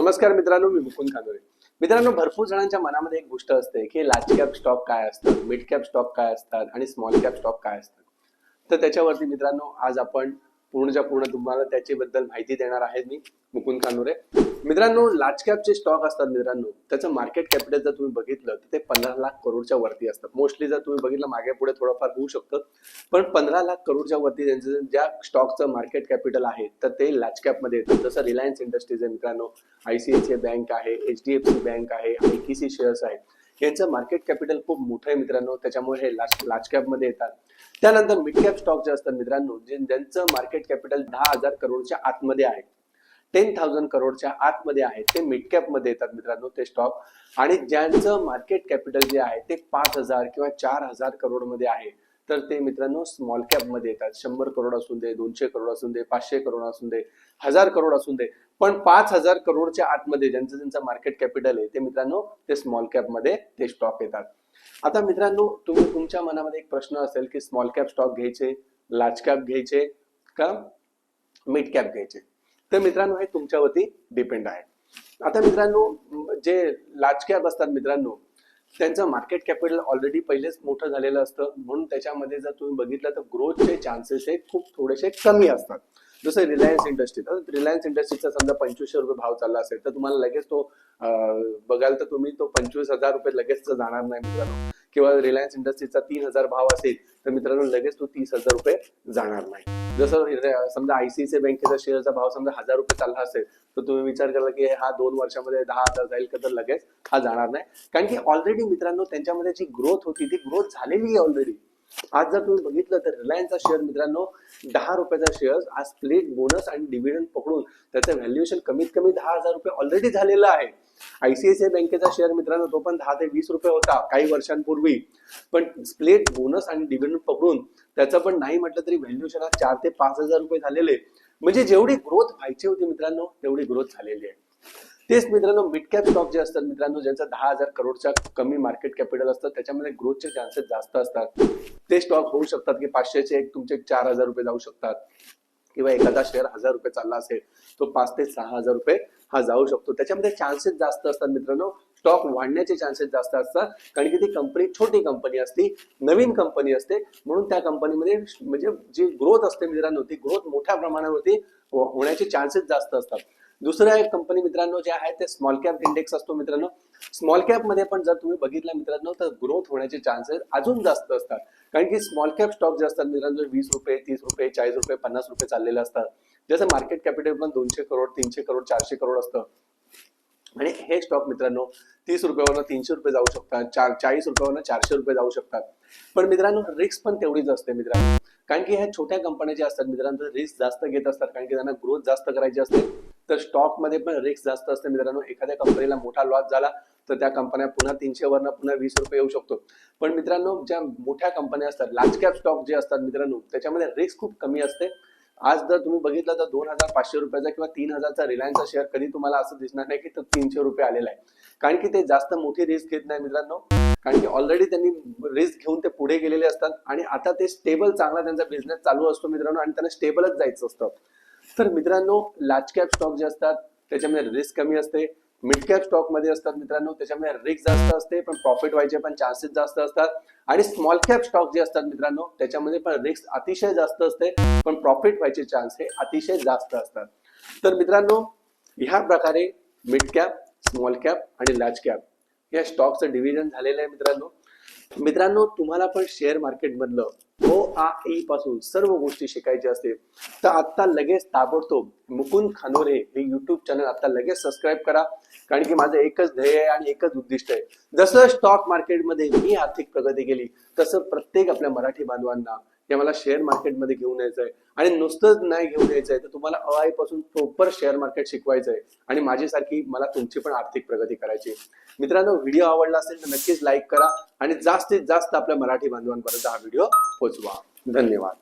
नमस्कार मित्रांनो मी मुकुंद खानोरे. मित्रांनो भरपूर जणांच्या मनामध्ये एक गोष्ट असते की लार्ज कॅप स्टॉक काय असतात मिड कॅप स्टॉक काय असतात आणि स्मॉल कॅप स्टॉक काय असतात. तर त्याच्यावरती मित्रांनो आज आपण पूर्णच्या पूर्ण तुम्हाला त्याच्याबद्दल माहिती देणार आहे मी मुकुंद खानोरे मित्रांनो लार्ज कॅपचे स्टॉक असतात मित्रांनो त्याचं मार्केट कॅपिटल जर तुम्ही बघितलं तर ते पंधरा लाख करोडच्या वरती असतात. मोस्टली जर तुम्ही बघितलं मागे पुढे थोडंफार होऊ शकतं. पण पंधरा लाख करोडच्या वरती त्यांचं ज्या स्टॉकचं मार्केट कॅपिटल आहे तर ते लार्ज कॅपमध्ये येतं जसं रिलायन्स इंडस्ट्रीज आहे मित्रांनो आयसीआयसीआय बँक आहे H D F C bank आहे आयटीसी शेअर्स आहेत यांचं मार्केट कॅपिटल खूप मोठं आहे मित्रांनो. त्याच्यामुळे हे लार्ज लार्ज कॅपमध्ये येतात. त्यानंतर मिड कॅप स्टॉक जे असतात मित्रांनो जे ज्यांचं मार्केट कॅपिटल दहा हजार करोडच्या आतमध्ये आहे टेन थाउजंड करोडच्या आतमध्ये आहे ते मिड कॅपमध्ये येतात मित्रांनो ते स्टॉक आणि ज्यांचं मार्केट कॅपिटल जे आहे ते पाच हजार किंवा चार हजार करोडमध्ये आहे. तर ते मित्रांनो स्मॉल कॅपमध्ये येतात. शंभर करोड असून दे दोनशे करोड असून दे पाचशे करोड असून दे हजार करोड असून दे पण पाच हजार करोडच्या आतमध्ये ज्यांचं ज्यांचं मार्केट कॅपिटल आहे ते मित्रांनो ते स्मॉल कॅपमध्ये ते स्टॉक येतात. आता मित्रांनो तुम्ही तुमच्या मनामध्ये एक प्रश्न असेल की स्मॉल कॅप स्टॉक घ्यायचे लार्ज कॅप घ्यायचे का मिड कॅप घ्यायचे? तर मित्रांनो हे तुमच्यावरती डिपेंड आहे. आता मित्रांनो जे लार्ज कॅप असतात मित्रांनो त्यांचं मार्केट कॅपिटल ऑलरेडी पहिलेच मोठं झालेलं असतं. म्हणून त्याच्यामध्ये जर तुम्ही बघितलं तर ग्रोथचे चान्सेस हे खूप थोडेसे कमी असतात. जसं रिलायन्स इंडस्ट्री तर रिलायन्स इंडस्ट्रीचा समजा पंचवीसशे रुपये भाव चालला असेल तर तुम्हाला लगेच तो बघाल तर तुम्ही तो पंचवीस हजार रुपये लगेच जाणार नाही मित्रांनो. किंवा रिलायन्स इंडस्ट्रीजचा तीन हजार भाव असेल तर मित्रांनो लगेच तो तीस हजार रुपये जाणार नाही. जसं समजा आयसीआयसीआय बँकेचा शेअरचा भाव समजा हजार रुपये चालला असेल तर तुम्ही विचार केला की हा दोन वर्षामध्ये दहा हजार जाईल का तर लगेच हा जाणार नाही. कारण की ऑलरेडी मित्रांनो त्यांच्यामध्ये जी ग्रोथ होती ती ग्रोथ झालेली आहे ऑलरेडी आज जर तुम्ही बघितलं तर रिलायन्सचा शेअर मित्रांनो दहा रुपयाचा शेअर आज स्प्लिट बोनस आणि डिव्हिडंड पकडून त्याचं व्हॅल्युएशन कमीत कमी दहा हजार रुपये ऑलरेडी झालेलं आहे. आयसीआयसीआय बँकेचा शेअर मित्रांनो तो पण दहा ते वीस रुपये होता काही वर्षांपूर्वी. पण स्प्लिट बोनस आणि डिव्हिडंड पकडून त्याचं पण नाही म्हटलं तरी व्हॅल्युएशन आज चार ते पाच हजार रुपये झालेले. म्हणजे जेवढी ग्रोथ व्हायची होती मित्रांनो तेवढी ग्रोथ झालेली आहे. तेच मित्रांनो मिडकॅप स्टॉक जे असतात मित्रांनो ज्यांचं दहा हजार करोडच्या कमी मार्केट कॅपिटल असतं त्याच्यामध्ये ग्रोथचे चान्सेस जास्त असतात. ते स्टॉक होऊ शकतात की पाचशेचे एक तुमचे चार हजार रुपये जाऊ शकतात. किंवा एखादा शेअर हजार रुपये चालला असेल तो पाच ते सहा हजार रुपये हा जाऊ शकतो. त्याच्यामध्ये चान्सेस जास्त असतात मित्रांनो. स्टॉक वाढण्याचे चान्सेस जास्त असतात. कारण की ती कंपनी छोटी कंपनी असते नवीन कंपनी असते. म्हणून त्या कंपनीमध्ये म्हणजे जी ग्रोथ असते मित्रांनो ती ग्रोथ मोठ्या प्रमाणावरती हो-, होण्याचे चान्सेस जास्त असतात. दुसऱ्या एक कंपनी मित्रांनो जे आहे ते स्मॉल कॅप इंडेक्स असतो मित्रांनो. स्मॉल कॅपमध्ये पण जर तुम्ही बघितलं मित्रांनो तर ग्रोथ होण्याचे चान्सेस अजून जास्त असतात. कारण की स्मॉल कॅप स्टॉक जे असतात मित्रांनो वीस रुपये तीस रुपये चाळीस रुपये पन्नास रुपये चाललेले असतात. जसं मार्केट कॅपिटल पण दोनशे करोड तीनशे करोड चारशे करोड असतं. आणि हे स्टॉक मित्रांनो तीस रुपयावरनं तीनशे रुपये जाऊ शकतात चार चाळीस रुपयावरनं चारशे रुपये जाऊ शकतात. पण मित्रांनो रिस्क पण तेवढीच असते मित्रांनो. कारण की ह्या छोट्या कंपन्या ज्या असतात मित्रांनो रिस्क जास्त घेत असतात. कारण की त्यांना ग्रोथ जास्त करायची असते. तर स्टॉकमध्ये पण रिस्क जास्त असते मित्रांनो. एखाद्या कंपनीला मोठा लॉस झाला तर त्या कंपन्या पुन्हा तीनशे वरनं पुन्हा वीस रुपये येऊ शकतो. पण मित्रांनो ज्या मोठ्या कंपन्या असतात लार्ज कॅप स्टॉक जे असतात मित्रांनो त्याच्यामध्ये रिस्क खूप कमी असते. आज जर तुम्ही बघितलं तर दोन हजार पाचशे रुपयाचा किंवा तीन हजारचा रिलायन्सचा शेअर कधी तुम्हाला असं दिसणार नाही की तो तीनशे रुपये आलेला आहे. कारण की ते जास्त मोठी रिस्क घेत नाही मित्रांनो. कारण की ऑलरेडी त्यांनी रिस्क घेऊन ते पुढे गेलेले असतात. आणि आता ते स्टेबल चांगला त्यांचा बिझनेस चालू असतो मित्रांनो. आणि त्यांना स्टेबलच जायचं असतं. तर मित्रांनो लार्ज कॅप स्टॉक जे असतात त्याच्यामध्ये रिस्क कमी असते. मिड कॅप स्टॉकमध्ये असतात मित्रांनो त्याच्यामध्ये रिस्क जास्त असते पण प्रॉफिट व्हायचे पण चान्सेस जास्त असतात. आणि स्मॉल कॅप स्टॉक जे असतात मित्रांनो त्याच्यामध्ये पण रिस्क अतिशय जास्त असते पण प्रॉफिट व्हायचे चान्स हे अतिशय जास्त असतात. तर मित्रांनो ह्या प्रकारे मिड कॅप स्मॉल कॅप आणि लार्ज कॅप या स्टॉकचं डिव्हिजन झालेलं आहे मित्रांनो. मित्रांनो तुम्हाला पण शेअर मार्केट मधलं ओ आ ई पासून सर्व गोष्टी शिकायच्या असतील तर आता लगेच ताबडतोब मुकुंद खानोरे हे युट्यूब चॅनल आता लगेच सबस्क्राईब करा. कारण की माझं एकच ध्येय आहे आणि एकच उद्दिष्ट आहे. जसं स्टॉक मार्केटमध्ये मी आर्थिक प्रगती केली तसं प्रत्येक आपल्या मराठी बांधवांना ते मला शेअर मार्केटमध्ये घेऊन यायचं आहे आणि नुसतंच नाही घेऊन यायचं आहे तर तुम्हाला अ आई पासून प्रॉपर शेअर मार्केट शिकवायचं आहे आणि माझ्यासारखी मला तुमची पण आर्थिक प्रगती करायची. आहे. मित्रांनो व्हिडिओ आवडला असेल तर नक्कीच लाईक करा. आणि जास्तीत जास्त आपल्या मराठी बांधवांपर्यंत हा व्हिडिओ पोहोचवा. धन्यवाद.